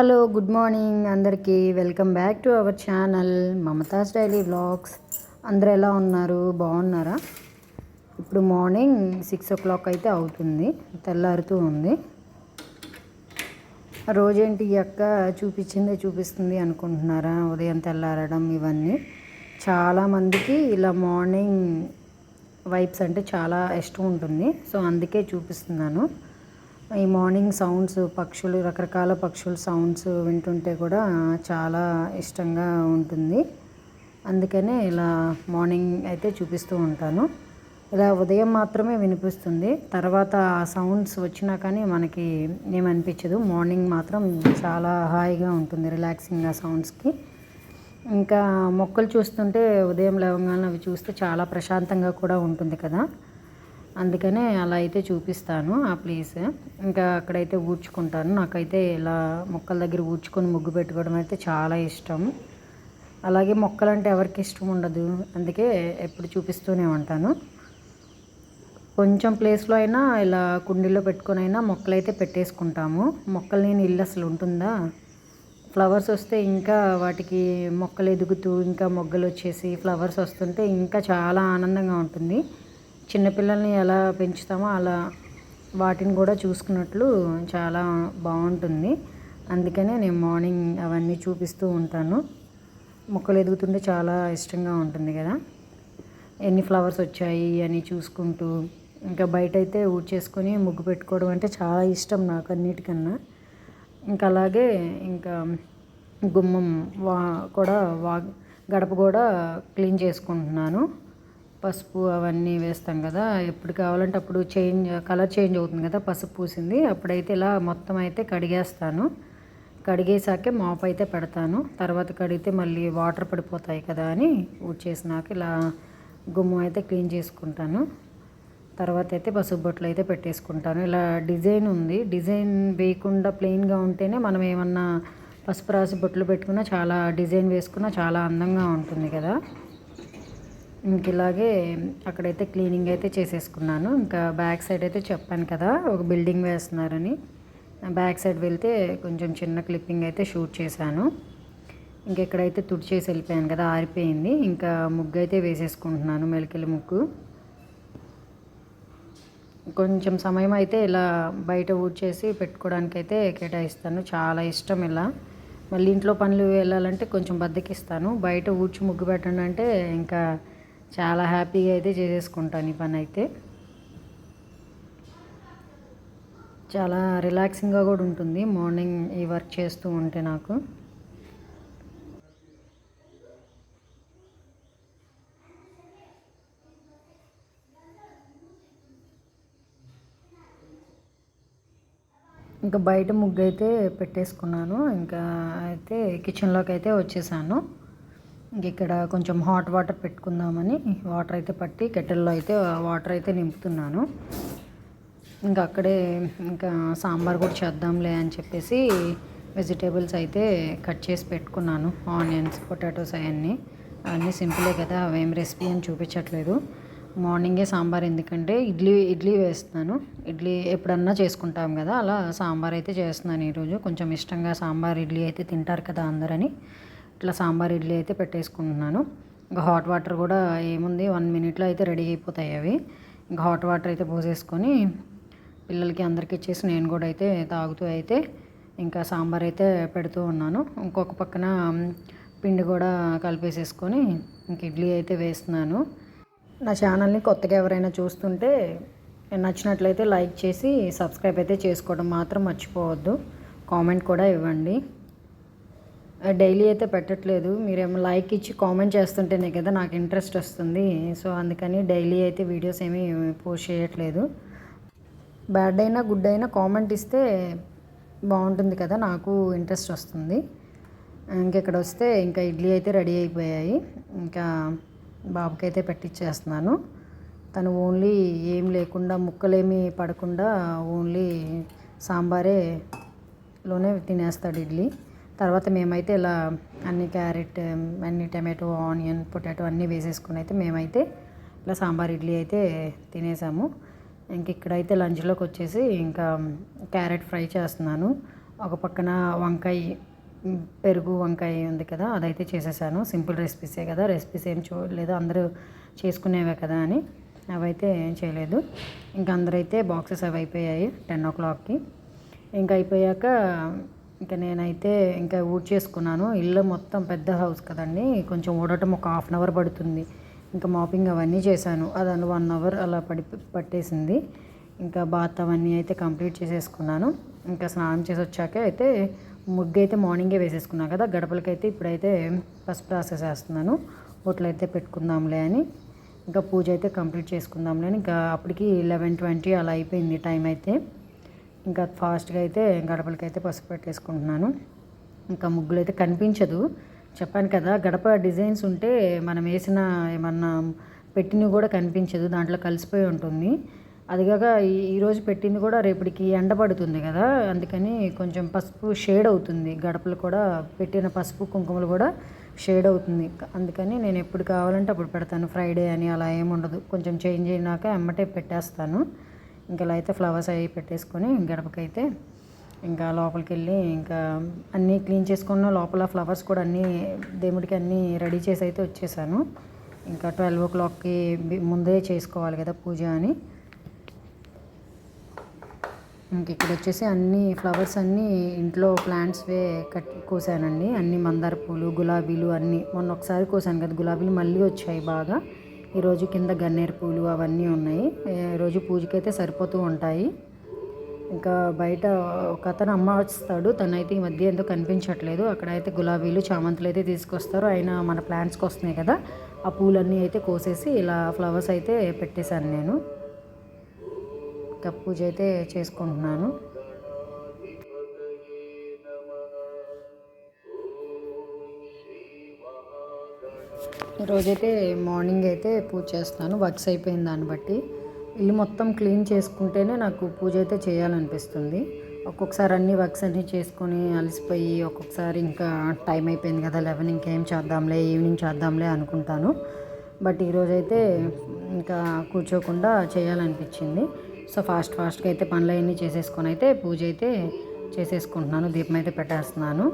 Hello good morning. అందరికీ welcome back to our channel Mamatha's daily vlogs. అందరు ఎలా ఉన్నారు? బాగున్నారా? ఇప్పుడు మార్నింగ్ సిక్స్ ఓ క్లాక్ అయితే అవుతుంది. తెల్లారుతూ ఉంది. రోజేంటి ఈ అక్క చూపించిందే చూపిస్తుంది అనుకుంటున్నారా? ఉదయం తెల్లారడం ఇవన్నీ. చాలామందికి ఇలా మార్నింగ్ వైబ్స్ అంటే చాలా ఇష్టం ఉంటుంది. సో అందుకే చూపిస్తున్నాను. ఈ మార్నింగ్ సౌండ్స్ పక్షులు రకరకాల పక్షుల సౌండ్స్ వింటుంటే కూడా చాలా ఇష్టంగా ఉంటుంది. అందుకనే ఇలా మార్నింగ్ అయితే చూపిస్తూ ఉంటాను. ఇలా ఉదయం మాత్రమే వినిపిస్తుంది. తర్వాత ఆ సౌండ్స్ వచ్చినా కానీ మనకి ఏమనిపించదు. మార్నింగ్ మాత్రం చాలా హాయిగా ఉంటుంది రిలాక్సింగ్ ఆ సౌండ్స్కి. ఇంకా మొక్కలు చూస్తుంటే ఉదయం లేవగానే అవి చూస్తే చాలా ప్రశాంతంగా కూడా ఉంటుంది కదా. అందుకనే అలా అయితే చూపిస్తాను ఆ ప్లేస్. ఇంకా అక్కడైతే ఊడ్చుకుంటాను. నాకైతే ఇలా మొక్కల దగ్గర ఊడ్చుకొని ముగ్గు పెట్టుకోవడం అయితే చాలా ఇష్టం. అలాగే మొక్కలు అంటే ఎవరికి ఇష్టం ఉండదు. అందుకే ఎప్పుడు చూపిస్తూనే ఉంటాను. కొంచెం ప్లేస్లో అయినా ఇలా కుండీలో పెట్టుకొని అయినా మొక్కలు అయితే పెట్టేసుకుంటాము. మొక్కలు నేను ఇల్లు అసలు ఉంటుందా? ఫ్లవర్స్ వస్తే ఇంకా వాటికి మొక్కలు ఎదుగుతూ ఇంకా మొగ్గలు వచ్చేసి ఫ్లవర్స్ వస్తుంటే ఇంకా చాలా ఆనందంగా ఉంటుంది. చిన్నపిల్లల్ని ఎలా పెంచుతామో అలా వాటిని కూడా చూసుకున్నట్లు చాలా బాగుంటుంది. అందుకనే నేను మార్నింగ్ అవన్నీ చూపిస్తూ ఉంటాను. మొక్కలు ఎదుగుతుంటే చాలా ఇష్టంగా ఉంటుంది కదా. ఎన్ని ఫ్లవర్స్ వచ్చాయి అని చూసుకుంటూ ఇంకా బయట అయితే ఊడ్చేసుకొని ముగ్గు పెట్టుకోవడం అంటే చాలా ఇష్టం నాకు అన్నిటికన్నా ఇంకా అలాగే ఇంకా గుమ్మం వా కూడా వా గడప కూడా క్లీన్ చేసుకుంటున్నాను. పసుపు అవన్నీ వేస్తాం కదా ఎప్పుడు కావాలంటే అప్పుడు చేంజ్ కలర్ చేంజ్ అవుతుంది కదా పసుపు పూసింది. అప్పుడైతే ఇలా మొత్తం అయితే కడిగేస్తాను. కడిగేసాకే మాపు అయితే పెడతాను. తర్వాత కడిగితే మళ్ళీ వాటర్ పడిపోతాయి కదా అని ఊడ్చేసినాక ఇలా గుమ్మం అయితే క్లీన్ చేసుకుంటాను. తర్వాత అయితే పసుపు బొట్లు అయితే పెట్టేసుకుంటాను. ఇలా డిజైన్ ఉంది. డిజైన్ వేయకుండా ప్లెయిన్గా ఉంటేనే మనం ఏమన్నా పసుపు రాసి బొట్లు పెట్టుకున్నా చాలా డిజైన్ వేసుకున్నా చాలా అందంగా ఉంటుంది కదా. ఇంక ఇలాగే అక్కడైతే క్లీనింగ్ అయితే చేసేసుకున్నాను. ఇంకా బ్యాక్ సైడ్ అయితే చెప్పాను కదా ఒక బిల్డింగ్ వేస్తున్నారని. బ్యాక్ సైడ్ వెళ్తే కొంచెం చిన్న క్లిప్పింగ్ అయితే షూట్ చేశాను. ఇంకా ఇక్కడైతే తుడిచేసి వెళ్ళిపోయాను కదా ఆరిపోయింది. ఇంకా ముగ్గు అయితే వేసేసుకుంటున్నాను మెలికల ముగ్గు. కొంచెం సమయం అయితే ఇలా బయట ఊడ్చేసి పెట్టుకోవడానికి అయితే కేటాయిస్తాను. చాలా ఇష్టం ఇలా. మళ్ళీ ఇంట్లో పనులు వెళ్ళాలంటే కొంచెం బద్దకిస్తాను. బయట ఊడ్చి ముగ్గు పెట్టండి అంటే ఇంకా చాలా హ్యాపీగా అయితే చేసేసుకుంటాను ఈ పని అయితే. చాలా రిలాక్సింగ్గా కూడా ఉంటుంది. మార్నింగ్ ఈ వర్క్ చేస్తూ ఉంటే నాకు. ఇంకా బయట ముగ్గు అయితే పెట్టేసుకున్నాను. ఇంకా అయితే కిచెన్లోకి అయితే వచ్చేసాను. ఇక్కడ కొంచెం హాట్ వాటర్ పెట్టుకుందామని వాటర్ అయితే పట్టి కెటిల్లో అయితే వాటర్ అయితే నింపుతున్నాను. ఇంకా అక్కడే ఇంకా సాంబార్ కూడా చేద్దాంలే అని చెప్పేసి వెజిటేబుల్స్ అయితే కట్ చేసి పెట్టుకున్నాను ఆనియన్స్ పొటాటోస్ అవన్నీ. అన్నీ సింపులే కదా అవేం రెసిపీ అని చూపించట్లేదు. మార్నింగే సాంబార్ ఎందుకంటే ఇడ్లీ ఇడ్లీ వేస్తున్నాను ఇడ్లీ ఎప్పుడన్నా చేసుకుంటాం కదా అలా సాంబార్ అయితే చేస్తున్నాను ఈరోజు. కొంచెం ఇష్టంగా సాంబార్ ఇడ్లీ అయితే తింటారు కదా అందరని. ఇట్లా సాంబార్ ఇడ్లీ అయితే పెట్టేసుకుంటున్నాను. ఇంకా హాట్ వాటర్ కూడా ఏముంది వన్ మినిట్లో అయితే రెడీ అయిపోతాయి అవి. ఇంకా హాట్ వాటర్ అయితే పోసేసుకొని పిల్లలకి అందరికీ ఇచ్చేసి నేను కూడా అయితే తాగుతూ అయితే ఇంకా సాంబార్ అయితే పెడుతూ ఉన్నాను. ఇంకొక పక్కన పిండి కూడా కలిపేసేసుకొని ఇంక ఇడ్లీ అయితే వేస్తున్నాను. నా ఛానల్ని కొత్తగా ఎవరైనా చూస్తుంటే నచ్చినట్లయితే లైక్ చేసి సబ్స్క్రైబ్ అయితే చేసుకోవడం మాత్రం మర్చిపోవద్దు. కామెంట్ కూడా ఇవ్వండి. డైలీ అయితే పెట్టట్లేదు. మీరేమో లైక్ ఇచ్చి కామెంట్ చేస్తుంటేనే కదా నాకు ఇంట్రెస్ట్ వస్తుంది. సో అందుకని డైలీ అయితే వీడియోస్ ఏమీ పోస్ట్ చేయట్లేదు. బ్యాడ్ అయినా గుడ్ అయినా కామెంట్ ఇస్తే బాగుంటుంది కదా నాకు ఇంట్రెస్ట్ వస్తుంది. ఇంకెక్కడ వస్తే ఇంకా ఇడ్లీ అయితే రెడీ అయిపోయాయి. ఇంకా బాబుకి అయితే పెట్టించేస్తున్నాను తను ఓన్లీ ఏం లేకుండా ముక్కలేమి పడకుండా ఓన్లీ సాంబారే లోనే తినేస్తాడు ఇడ్లీ. తర్వాత మేమైతే ఇలా అన్ని క్యారెట్ అన్ని టమాటో ఆనియన్ పొటాటో అన్నీ వేసేసుకుని అయితే మేమైతే ఇలా సాంబార్ ఇడ్లీ అయితే తినేసాము. ఇంక ఇక్కడైతే లంచ్లోకి వచ్చేసి ఇంకా క్యారెట్ ఫ్రై చేస్తున్నాను. ఒక పక్కన వంకాయ పెరుగు వంకాయ ఉంది కదా అదైతే చేసేసాను. సింపుల్ రెసిపీసే కదా రెసిపీస్ ఏం చూడలేదు అందరూ చేసుకునేవే కదా అని అవైతే ఏం చేయలేదు. ఇంకా అందరైతే బాక్సెస్ అవి అయిపోయాయి టెన్ ఓ క్లాక్కి. ఇంకా అయిపోయాక ఇంకా నేనైతే ఇంకా ఊడ్ చేసుకున్నాను ఇల్లు మొత్తం పెద్ద హౌస్ కదండి. కొంచెం ఊడటం ఒక హాఫ్ అన్ అవర్ పడుతుంది. ఇంకా మాపింగ్ అవన్నీ చేశాను. అది వన్ అవర్ అలా పడి పట్టేసింది. ఇంకా బాత్ అవన్నీ అయితే కంప్లీట్ చేసేసుకున్నాను. ఇంకా స్నానం చేసి వచ్చాక అయితే ముగ్గు అయితే మార్నింగే వేసేసుకున్నాను కదా. గడపలకైతే ఇప్పుడైతే పసుపు రాసేసేస్తున్నాను. బొట్లు అయితే పెట్టుకుందాంలే అని. ఇంకా పూజ అయితే కంప్లీట్ చేసుకుందాంలే అని. ఇంకా అప్పటికి లెవెన్ ట్వంటీ అలా అయిపోయింది టైం అయితే. ఇంకా ఫాస్ట్గా అయితే గడపలకి అయితే పసుపు పెట్టేసుకుంటున్నాను. ఇంకా ముగ్గులు అయితే కనిపించదు. చెప్పాను కదా గడప డిజైన్స్ ఉంటే మనం వేసిన ఏమన్నా పెట్టినవి కూడా కనిపించదు. దాంట్లో కలిసిపోయి ఉంటుంది. అదిగాక ఈరోజు పెట్టింది కూడా రేపటికి ఎండ పడుతుంది కదా అందుకని కొంచెం పసుపు షేడ్ అవుతుంది. గడపలు కూడా పెట్టిన పసుపు కుంకుమలు కూడా షేడ్ అవుతుంది. అందుకని నేను ఎప్పుడు కావాలంటే అప్పుడు పెడతాను. ఫ్రైడే అని అలా ఏమి ఉండదు కొంచెం చేంజ్ అయినాక ఎమ్మటే పెట్టేస్తాను. ఇంకా ఇలా అయితే ఫ్లవర్స్ అవి పెట్టేసుకొని గడపకైతే ఇంకా లోపలికి వెళ్ళి ఇంకా అన్నీ క్లీన్ చేసుకున్న లోపల ఫ్లవర్స్ కూడా అన్నీ దేవుడికి అన్నీ రెడీ చేసి అయితే వచ్చేసాను. ఇంకా ట్వెల్వ్ ఓ క్లాక్కి ముందే చేసుకోవాలి కదా పూజ అని. ఇంక ఇక్కడ వచ్చేసి అన్ని ఫ్లవర్స్ అన్నీ ఇంట్లో ప్లాంట్స్వే కట్ కోసానండి. అన్ని మందార పూలు గులాబీలు అన్నీ మొన్న ఒకసారి కోసాను కదా గులాబీలు మళ్ళీ వచ్చాయి బాగా. ఈరోజు కింద గన్నేరు పూలు అవన్నీ ఉన్నాయి. రోజు పూజకైతే సరిపోతూ ఉంటాయి. ఇంకా బయట ఒక అతను అమ్మ వస్తాడు. తనైతే ఈ మధ్య ఎంతో కనిపించట్లేదు. అక్కడైతే గులాబీలు చామంతులు అయితే తీసుకొస్తారు. ఆయన మన ప్లాంట్స్కి వస్తున్నాయి కదా. ఆ పూలన్నీ అయితే కోసేసి ఇలా ఫ్లవర్స్ అయితే పెట్టేశాను నేను. ఇంకా పూజ అయితే చేసుకుంటున్నాను. రోజైతే మార్నింగ్ అయితే పూజ చేస్తాను. వర్క్స్ అయిపోయిన దాన్ని బట్టి. ఇల్లు మొత్తం క్లీన్ చేసుకుంటేనే నాకు పూజ అయితే చేయాలనిపిస్తుంది. ఒక్కొక్కసారి అన్ని వర్క్స్ అన్నీ చేసుకొని అలసిపోయి ఒక్కొక్కసారి ఇంకా టైం అయిపోయింది కదా లెవెన్ ఇంకేం చేద్దాంలే ఈవినింగ్ చేద్దాంలే అనుకుంటాను. బట్ ఈరోజైతే ఇంకా కూర్చోకుండా చేయాలనిపించింది. సో ఫాస్ట్ ఫాస్ట్గా అయితే పనులు అవన్నీ చేసేసుకొని అయితే పూజ అయితే చేసేసుకుంటున్నాను. దీపం అయితే పెట్టేస్తున్నాను.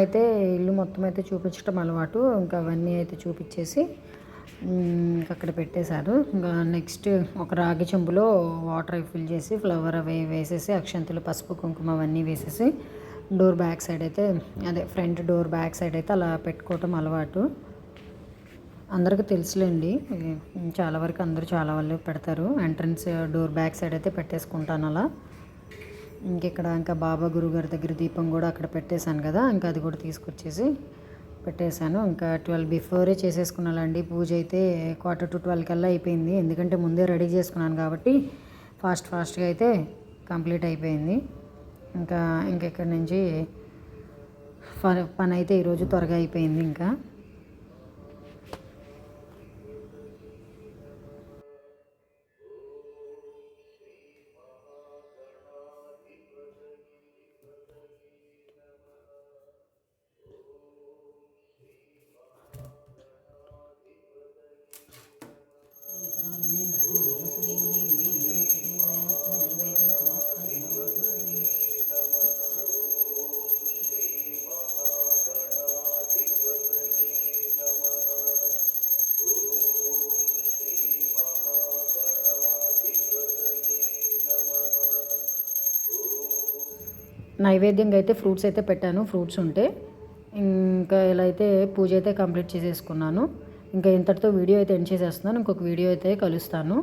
అయితే ఇల్లు మొత్తం అయితే చూపించడం అలవాటు. ఇంకా అవన్నీ అయితే చూపించేసి ఇంకా అక్కడ పెట్టేశారు. ఇంకా నెక్స్ట్ ఒక రాగి చెంబులో వాటర్ అవి ఫిల్ చేసి ఫ్లవర్ అవి వేసేసి అక్షంతులు పసుపు కుంకుమ అవన్నీ వేసేసి డోర్ బ్యాక్ సైడ్ అయితే అదే ఫ్రంట్ డోర్ బ్యాక్ సైడ్ అయితే అలా పెట్టుకోవటం అలవాటు. అందరికీ తెలుసులేండి. చాలా వరకు అందరూ చాలా వాళ్ళు పెడతారు. ఎంట్రన్స్ డోర్ బ్యాక్ సైడ్ అయితే పెట్టేసుకుంటాను అలా. ఇంకెక్కడ ఇంకా బాబా గురుగారి దగ్గర దీపం కూడా అక్కడ పెట్టేశాను కదా ఇంకా అది కూడా తీసుకొచ్చేసి పెట్టేశాను. ఇంకా ట్వెల్వ్ బిఫోరే చేసేసుకున్నానండి పూజ అయితే క్వార్టర్ టు ట్వెల్వ్ కల్లా అయిపోయింది. ఎందుకంటే ముందే రెడీ చేసుకున్నాను కాబట్టి ఫాస్ట్ ఫాస్ట్గా అయితే కంప్లీట్ అయిపోయింది. ఇంకా ఇంకెక్కడి నుంచి ప- పని అయితే ఈరోజు త్వరగా అయిపోయింది ఇంకా. నైవేద్యంగా అయితే ఫ్రూట్స్ అయితే పెట్టాను. ఫ్రూట్స్ ఉంటే ఇంకా ఇలా అయితే పూజ అయితే కంప్లీట్ చేసేసుకున్నాను. ఇంకా ఇంతటితో వీడియో అయితే ఎండ్ చేసేస్తున్నాను. ఇంకొక వీడియో అయితే కలుస్తాను.